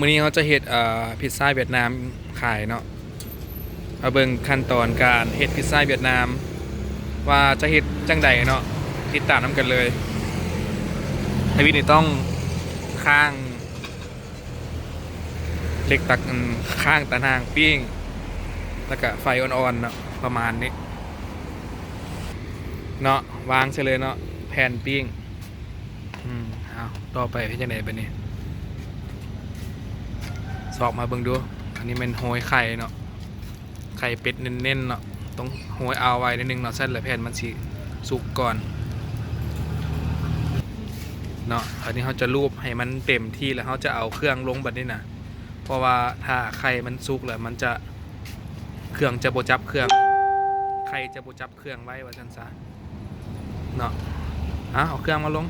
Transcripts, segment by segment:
มื้อนี้เขาจะเฮ็ดพิซซ่าเวียดนามขายเนาะมาเบิ่งขั้นตอนการเฮ็ดพิซซ่าเวียดนาม ว่าจะเฮ็ดจังใดเนาะติดตามนํกันเลยไอวิทนี่ต้องข้างเล็กตักข้างตะนางปิ้ง แล้วก็ไฟอ่อนๆเนาะประมาณนี้ เนาะวางเฉยเลยเนาะแผ่นปิ้ง อืมเอาต่อไปเป็นจังไดบัดนี้ สอบมาเบิ่งดู อันนี้เป็นโหยไข่เนาะ ไข่เป็ดเน้นๆเนาะ ต้องโหยเอาไว้นิดนึงเนาะเส้นละแผ่นมันสิสุกก่อน เนาะอันนี้เขาจะรูปให้มันเต็มที่แล้วเขาจะเอาเครื่องลงบัดนี้นะเพราะว่าถ้าไข่มันสุกแล้วมันจะเครื่องจะโบจับเครื่อง ไข่จะโบจับเครื่องไว้ว่าจันซะ เนาะอะเอาเครื่องมาลง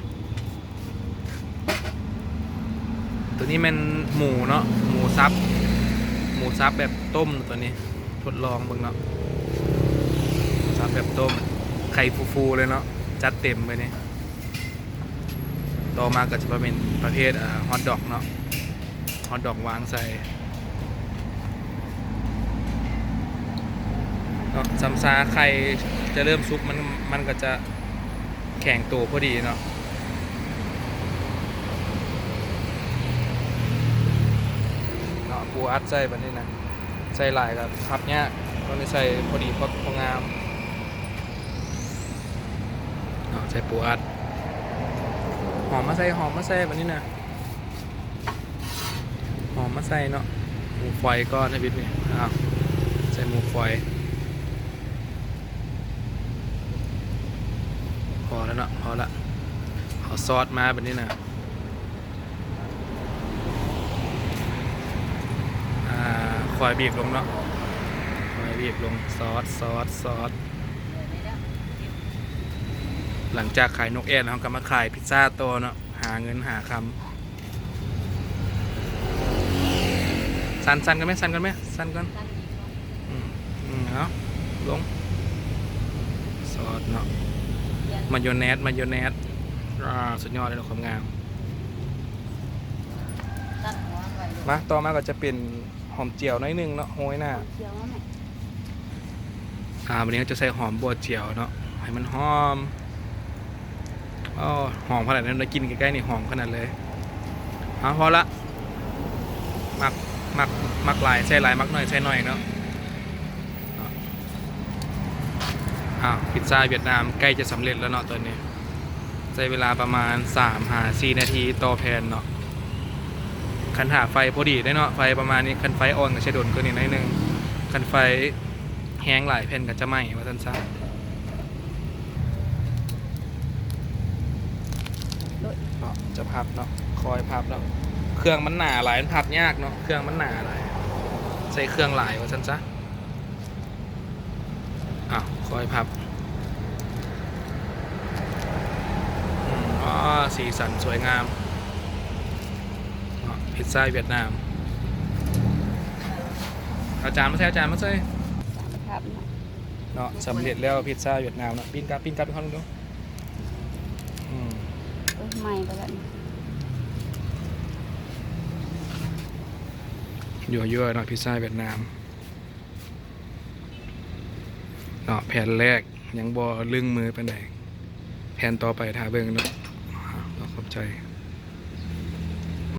ตัวนี้เป็นหมูเนาะหมูซับ หมูซับแบบต้มตัวนี้ ทดลองบิ่งเนาะหมูซับแบบต้ม ไข่ฟูๆเลยเนาะจัดเต็มไปนี่ต่อมาก็จะเป็นประเภทฮอทดอกเนาะฮอทดอกวางใส่เนาะซัมซาไข่จะเริ่มซุกมันมันก็จะแข็งตัวพอดีเนาะ ปูอัดใส่แบบนี้นะใส่หลายกับพับเนี้ยก็เลยใส่พอดีพอพองามใส่ปูอัด หอมมาใส่หอมมาใส่แบบนี้นะหอมมาใส่เนาะหมูฝอยก็นะบิดนี่อ้าวใส่หมูฝอยพอแล้วเนาะพอละเอซอสมาแบบนี้นะ อ่าค อยบีบลงเนาะคอยบีบลงซอสซอสซอสหลังจากขายนกแอ่นเราก็มาขายพิซซ่าโตเนาะหาเงินหาคำสันสันกันไหมสันกันไหมสันกันอืมอืมเอาลงซอสเนาะมายองเนสมายองเนสอ่าสุดยอดเลยเนาะความงามมาต่อมาก็จะเป็น หอมเจียวน้อยหนึงเนาะโห้ยหน้าเคี้ยวมาไหมอ่าวันนี้ก็จะใส่หอมบัวเจียวเนาะให้มันหอมอ๋อหอมขนาดนั้นเรากินใกล้ๆนี่หอมขนาดเลยเอาพอละหมักหมักหมักลายใส่ลายหมักหน่อยใส่หน่อยเนาะอาอ้าวพิซซ่าเวียดนามใกล้จะสำเร็จแล้วเนาะตอนนี้ใช้เวลาประมาณ3หา4นาทีต่อแผ่นเนาะ คันหาไฟพอดีได้เนาะไฟประมาณนี้คันไฟอ่อนก็ใช้ดนก็นิดนึงคันไฟแห้งหลายแผ่นก็จะไหม้ว่าท่านซะโดยเนาะจะพับเนาะคอยพับเนาะเครื่องมันหนาหลายมันพับยากเนาะเครื่องมันหนาหลายใส่เครื่องหลายว่าท่านซะอ้าวคอยพับอ๋อสีสันสวยงาม พิซซ่าเวียดนามเอาจารย์มาใส่เอาจารย์มาใส่สามครับเนาะเนาะสำเร็จแล้วพิซซ่าเวียดนามเนาะปิ้นกับปิ้นกับเป็นคนดูอืมเอ้ยไหม้ไปแล้วนี่ยั่วยั่วๆเนาะพิซซ่าเวียดนามเนาะแผ่นแรกยังบ่ลึงมือปานใดแผ่นต่อไปทาเบิ่งเนาะอ่าเราขอบใจ